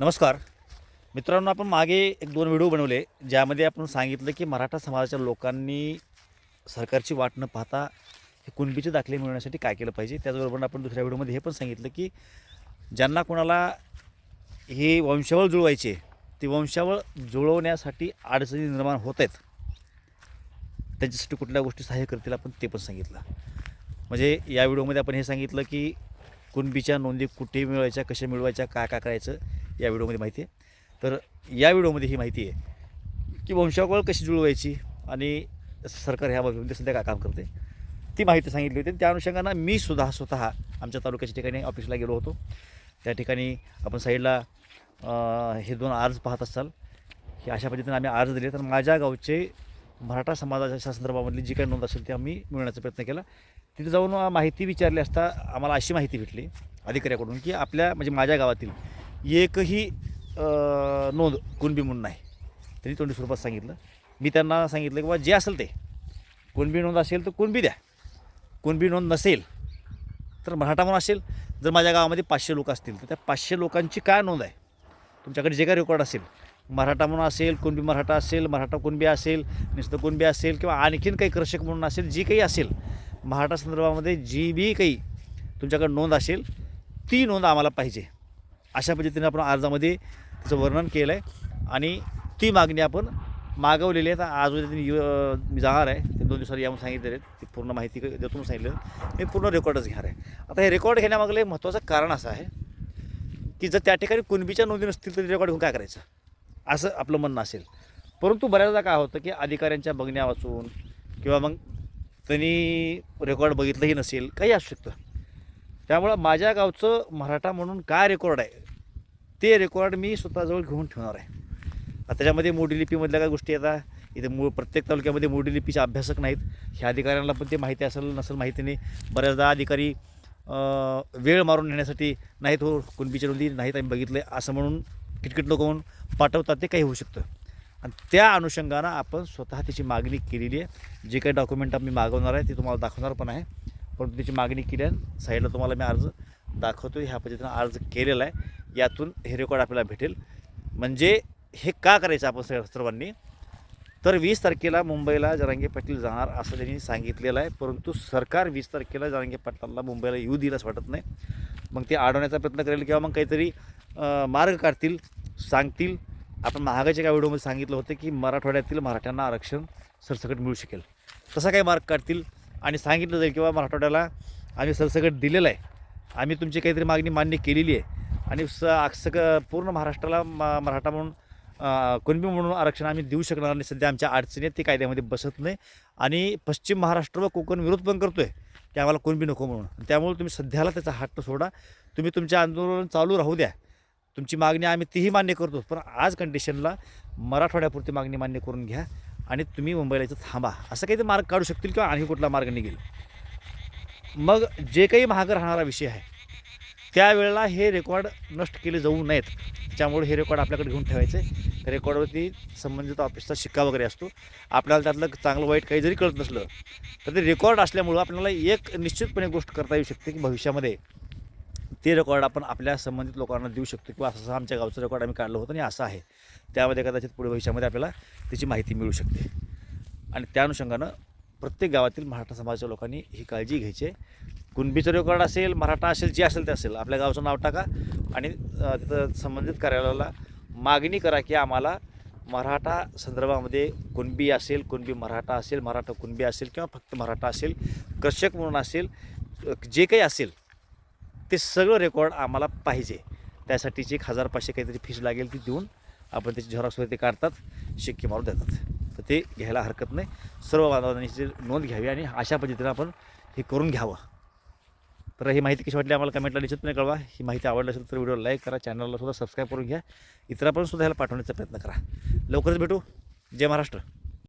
नमस्कार. मित्रांनो आपण मागे एक दोन व्हिडिओ बनवले ज्यामध्ये आपण सांगितलं की मराठा समाजाच्या लोकांनी सरकारची वाट न पाहता हे कुणबीचे दाखले मिळवण्यासाठी काय केलं पाहिजे त्याचबरोबर आपण दुसऱ्या व्हिडिओमध्ये हे पण सांगितलं की ज्यांना कोणाला हे वंशावळ जुळवायचे ते वंशावळ जुळवण्यासाठी अडचणी निर्माण होत आहेत त्यांच्यासाठी कुठल्या गोष्टी सहाय्य करतील आपण ते पण सांगितलं. म्हणजे या व्हिडिओमध्ये आपण हे सांगितलं की कुणबीच्या नोंदी कुठे मिळवायच्या कशा मिळवायच्या काय काय करायचं या व्हिडिओमध्ये माहिती आहे. तर या व्हिडिओमध्ये ही माहिती आहे की वंशावळ कशी जुळवायची आणि सरकार ह्या बाबतीमध्ये सध्या काय काम करते ती माहिती सांगितली होती. त्या अनुषंगानं मी सुद्धा स्वतः आमच्या तालुक्याच्या ठिकाणी ऑफिसला गेलो होतो. त्या ठिकाणी आपण साईडला हे दोन अर्ज पाहत असाल. की अशा पद्धतीने आम्ही अर्ज दिले. तर माझ्या गावचे मराठा समाजाच्या संदर्भामधली जी काही नोंद असेल ती आम्ही मिळवण्याचा प्रयत्न केला. तिथे जाऊन माहिती विचारली असता आम्हाला अशी माहिती भेटली अधिकाऱ्याकडून की आपल्या म्हणजे माझ्या गावातील एकही नोंद कुणबी म्हणून नाही. त्यांनी तोंडी स्वरूपात सांगितलं. मी त्यांना सांगितलं की बा जे असेल ते. कुणबी नोंद असेल तर कुणबी द्या. कुणबी नोंद नसेल तर मराठा म्हणून असेल. जर माझ्या गावामध्ये पाचशे लोक असतील तर त्या पाचशे लोकांची काय नोंद आहे? तुमच्याकडे जे काय रेकॉर्ड असेल मराठा म्हणून असेल कुणबी मराठा असेल मराठा कुणबी असेल नुसतं कुणबी असेल किंवा आणखीन काही कृषक म्हणून असेल जी काही असेल मराठा संदर्भामध्ये जी बी काही तुमच्याकडे नोंद असेल ती नोंद आम्हाला पाहिजे. अशा पद्धतीने आपण अर्जामध्ये त्याचं वर्णन केलं आहे आणि ती मागणी आपण मागवलेली आहे. तर आज उद्या त्यांनी मी जाणार आहे. ते दोन दिवसात येऊन सांगितलेले आहेत. ती पूर्ण माहिती देतो सांगितलेलं सांगितलं मी पूर्ण रेकॉर्डच घेणार आहे. आता हे रेकॉर्ड घेण्यामागलं एक महत्त्वाचं कारण असं आहे की जर त्या ठिकाणी कुणबीच्या नोंदी नसतील तर रेकॉर्ड घेऊन काय करायचं? असं आपलं म्हणणं असेल. परंतु बऱ्याचदा काय होतं की अधिकाऱ्यांच्या बघण्या वाचून किंवा मग त्यांनी रेकॉर्ड बघितलंही नसेल काही असू शकतं. त्यामुळं माझ्या गावचं मराठा म्हणून काय रेकॉर्ड आहे? ते रेकॉर्ड मी स्वतःजवळ घेऊन ठेवणार आहे. आता त्याच्यामध्ये मोडी लिपीमधल्या काय गोष्टी येतात इथे मूळ प्रत्येक तालुक्यामध्ये मोडी लिपीचे अभ्यासक नाहीत. ह्या अधिकाऱ्यांना पण ते माहिती असेल नसेल माहिती नाही. बऱ्याचदा अधिकारी वेळ मारून नेण्यासाठी नाहीत हो कुणबीच्या नोंदी नाहीत आम्ही बघितले असं म्हणून किटकिट लोक म्हणून पाठवतात ते काही होऊ शकतं. आणि त्या अनुषंगानं आपण स्वतः त्याची मागणी केलेली आहे. जे काही डॉक्युमेंट आम्ही मागवणार आहे ते तुम्हाला दाखवणार पण आहे. परंतु त्याची मागणी केली आहे. साईडला तुम्हाला मी अर्ज दाखवतो ह्या पद्धतीनं अर्ज केलेला आहे. यातून हे रेकॉर्ड आपल्याला भेटेल. म्हणजे हे का करायचं आपण सगळ्या सर्वांनी? तर वीस तारखेला मुंबईला जरांगे पाटील जाणार असं त्यांनी सांगितलेलं आहे. परंतु सरकार वीस तारखेला जरांगे पाटलांना मुंबईला येऊ दिलं असं वाटत नाही. मग ते अडवण्याचा प्रयत्न करेल किंवा मग काहीतरी मार्ग काढतील सांगतील. आपण महागाच्या एका व्हिडिओमध्ये सांगितलं होतं की मराठवाड्यातील मराठ्यांना आरक्षण सरसकट मिळू शकेल. तसा काही मार्ग काढतील. आणि सांगितलं जाईल किंवा मराठवाड्याला आम्ही सरसकट दिलेलं आहे. आम्ही तुमची काहीतरी मागणी मान्य केलेली आहे. आणि स सग पूर्ण महाराष्ट्राला म मराठा म्हणून कुणबी म्हणून आरक्षण आम्ही देऊ शकणार नाही. सध्या आमच्या अडचणी आहेत ते कायद्यामध्ये बसत नाही. आणि पश्चिम महाराष्ट्र व कोकण विरोध पण करतो आहे की आम्हाला कुणबी नको म्हणून. त्यामुळे तुम्ही सध्याला त्याचा हट्ट सोडा. तुम्ही तुमचे आंदोलन चालू राहू द्या. तुमची मागणी आम्ही तीही मान्य करतो. पण आज कंडिशनला मराठवाड्यापुरती मागणी मान्य करून घ्या. आणि तुम्ही मुंबईला इथं थांबा. असं काही ते मार्ग काढू शकतील किंवा आणखी कुठला मार्ग निघेल. मग जे काही महाग राहणारा विषय आहे त्यावेळेला हे रेकॉर्ड नष्ट केले जाऊ नयेत. त्यामुळे हे रेकॉर्ड आपल्याकडे घेऊन ठेवायचे. रेकॉर्डवरती संबंधित ऑफिसचा शिक्का वगैरे असतो. आपल्याला त्यातलं चांगलं वाईट काही जरी कळत नसलं तर ते रेकॉर्ड असल्यामुळं आपल्याला एक निश्चितपणे गोष्ट करता येऊ शकते की भविष्यामध्ये ते रेकॉर्ड आपण आपल्या संबंधित लोकांना देऊ शकतो किंवा असं आमच्या गावचं रेकॉर्ड आम्ही काढलं होतं आणि असं आहे. त्यामध्ये कदाचित पुढे भविष्यामध्ये आपल्याला त्याची माहिती मिळू शकते. आणि त्या अनुषंगानं प्रत्येक गावातील मराठा समाजाच्या लोकांनी ही काळजी घ्यायची. आहे कुणबीचं रेकॉर्ड असेल मराठा असेल जे असेल ते असेल. आपल्या गावचं नाव टाका आणि तिथं संबंधित कार्यालयाला मागणी करा की आम्हाला मराठा संदर्भामध्ये कुणबी असेल कुणबी मराठा असेल मराठा कुणबी असेल किंवा फक्त मराठा असेल कृषक म्हणून असेल जे काही असेल ते सगळं रेकॉर्ड आम्हाला पाहिजे. त्यासाठीची एक हजार पाचशे काहीतरी फीस लागेल ती देऊन आपण त्याची झेरॉक्स वगैरे ते काढतात शिक्के मारून देतात. तर ते घ्यायला हरकत नाही. सर्व बांधवांनी नोंद घ्यावी आणि अशा पद्धतीनं आपण हे करून घ्यावं. तर ही माहिती कशी वाटली आम्हाला कमेंटला निश्चितपणे कळवा. ही माहिती आवडली असेल तर व्हिडिओ लाईक करा चॅनलला सुद्धा सबस्क्राईब करून घ्या. इतरांपर्यंत सुद्धा ह्याला पाठवण्याचा प्रयत्न करा. लवकरच भेटू. जय महाराष्ट्र.